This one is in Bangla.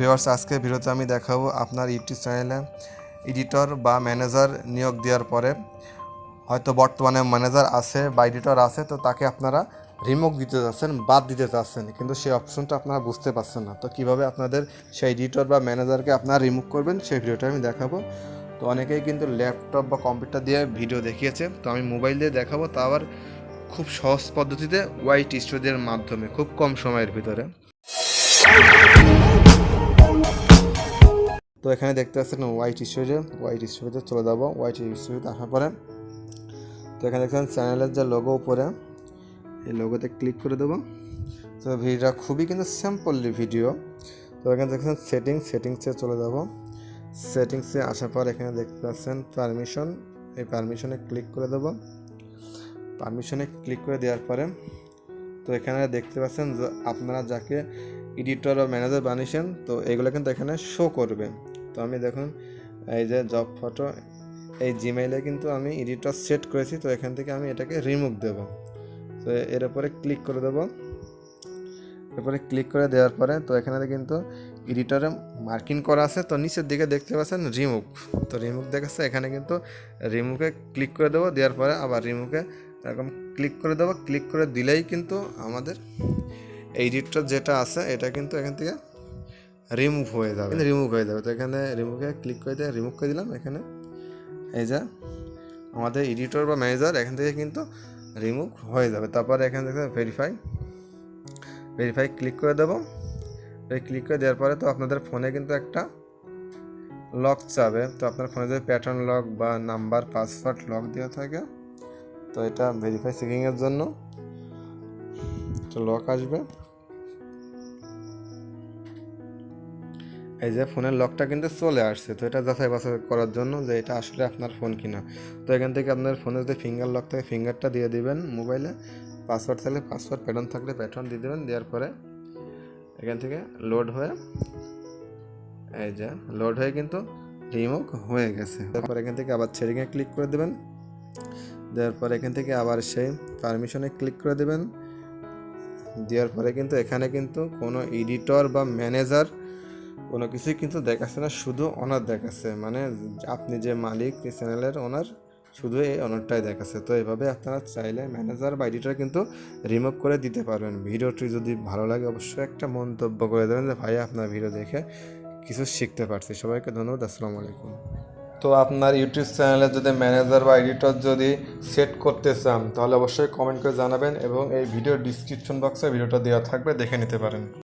ভিউয়ার্স আজকে ভিডিওতে আমি দেখাবো আপনার ইউটিউব চ্যানেলে এডিটর বা ম্যানেজার নিয়োগ দেওয়ার পরে হয়তো বর্তমানে ম্যানেজার আছে বা এডিটর আছে, তো তাকে আপনারা রিমুভ দিতে চাচ্ছেন বাদ দিতে চাচ্ছেন কিন্তু সেই অপশনটা আপনারা বুঝতে পারছেন না। তো কীভাবে আপনাদের সেই এডিটর বা ম্যানেজারকে আপনারা রিমুভ করবেন, সেই ভিডিওটা আমি দেখাবো। তো অনেকেই কিন্তু ল্যাপটপ বা কম্পিউটার দিয়ে ভিডিও দেখিয়েছে। তো আমি মোবাইল দিয়ে দেখাবো, তা আবার খুব সহজ পদ্ধতিতে ওয়াইট স্টুডিওর মাধ্যমে, খুব কম সময়ের ভিতরে। তো এখানে দেখতে পাচ্ছেন হোয়াইট স্টুডিও হোয়াইট স্টুডিওতে চলে যাব হোয়াইট স্টুডিওতে আসার পরে। তো এখানে দেখছেন চ্যানেলের যে লোগো উপরে, এই লোগোতে ক্লিক করে দেবো। তো ভিডিওটা খুবই কিন্তু সিম্পললি ভিডিও তো এখানে দেখছেন সেটিং সেটিংসে চলে যাব। সেটিংসে আসার পর এখানে দেখতে পাচ্ছেন পারমিশন এই পারমিশনে ক্লিক করে দেবো। পারমিশনে ক্লিক করে দেওয়ার পরে, তো এখানে দেখতে পাচ্ছেন আপনারা যাকে এডিটর ও ম্যানেজার বানিয়েছেন, তো এগুলো কিন্তু এখানে শো করবে। তো আমি দেখুন, এই যে জব ফটো এই জিমেইলে কিন্তু আমি এডিটর সেট করেছি, তো এখান থেকে আমি এটাকে রিমুভ দেব। তো এর উপরে ক্লিক করে দেব। এরপরে ক্লিক করে দেওয়ার পরে, তো এখানে কিন্তু এডিটরে মার্কিং করা আছে, তো নিচের দিকে দেখতে পাচ্ছেন রিমুভ তো রিমুভ দেখাচ্ছে, এখানে কিন্তু রিমুভে ক্লিক করে দেবো, দেওয়ার পরে আবার রিমুভে এরকম ক্লিক করে দেবো। ক্লিক করে দিলেই কিন্তু আমাদের এডিটর যেটা আছে, এটা কিন্তু এখান থেকে রিমুভ হয়ে যাবে। রিমুভ হয়ে যাবে। তো এখানে রিমুভে ক্লিক করে দিয়ে রিমুভ করে দিলাম। এখানে এই যে আমাদের এডিটর বা ম্যানেজার এখান থেকে কিন্তু রিমুভ হয়ে যাবে। তারপর এখান থেকে ভেরিফাই ভেরিফাই ক্লিক করে দেবো। এই ক্লিক করে দেওয়ার পরে তো আপনাদের ফোনে কিন্তু একটা লক চাবে। তো আপনার ফোনে যদি প্যাটার্ন লক বা নাম্বার পাসওয়ার্ড লক দেওয়া থাকে, তো এটা ভেরিফাই চেকিংয়ের জন্য। তো লক আসবে। এই যে ফোনের লকটা কিন্তু চলে আসছে, তো এটা যাচাই বাছাই করার জন্য যে এটা আসলে আপনার ফোন কিনা। তো এখান থেকে আপনার ফোনে যদি ফিঙ্গার লক থাকে ফিঙ্গারটা দিয়ে দিবেন মোবাইলে পাসওয়ার্ড থাকলে পাসওয়ার্ড প্যাটার্ন থাকলে প্যাটার্ন দিয়ে দেবেন, দেওয়ার পরে এখান থেকে লোড হয়ে, এই যে লোড হয়ে কিন্তু রিমুভ হয়ে গেছে। তারপর এখান থেকে আবার ছেড়িংয়ে ক্লিক করে দেবেন। দেওয়ার পরে এখান থেকে আবার সেই পারমিশনে ক্লিক করে দেবেন। দেওয়ার পরে কিন্তু এখানে কিন্তু কোনো এডিটর বা ম্যানেজার কোনো কিছুই কিন্তু দেখাচ্ছে না, শুধু ওনার দেখাচ্ছে। মানে আপনি যে মালিক চ্যানেলের ওনার শুধু এই অনারটাই দেখাচ্ছে। তো এভাবে আপনারা চাইলে ম্যানেজার বা এডিটর কিন্তু রিমুভ করে দিতে পারবেন। ভিডিওটি যদি ভালো লাগে, অবশ্যই একটা মন্তব্য করে দেবেন যে ভাই আপনার ভিডিও দেখে কিছু শিখতে পারছি। সবাইকে ধন্যবাদ, আসসালামু আলাইকুম। তো আপনার ইউটিউব চ্যানেলে যদি ম্যানেজার বা এডিটর যদি সেট করতে চান, তাহলে অবশ্যই কমেন্ট করে জানাবেন এবং এই ভিডিও ডিসক্রিপশন বক্সে ভিডিওটা দেওয়া থাকবে, দেখে নিতে পারেন।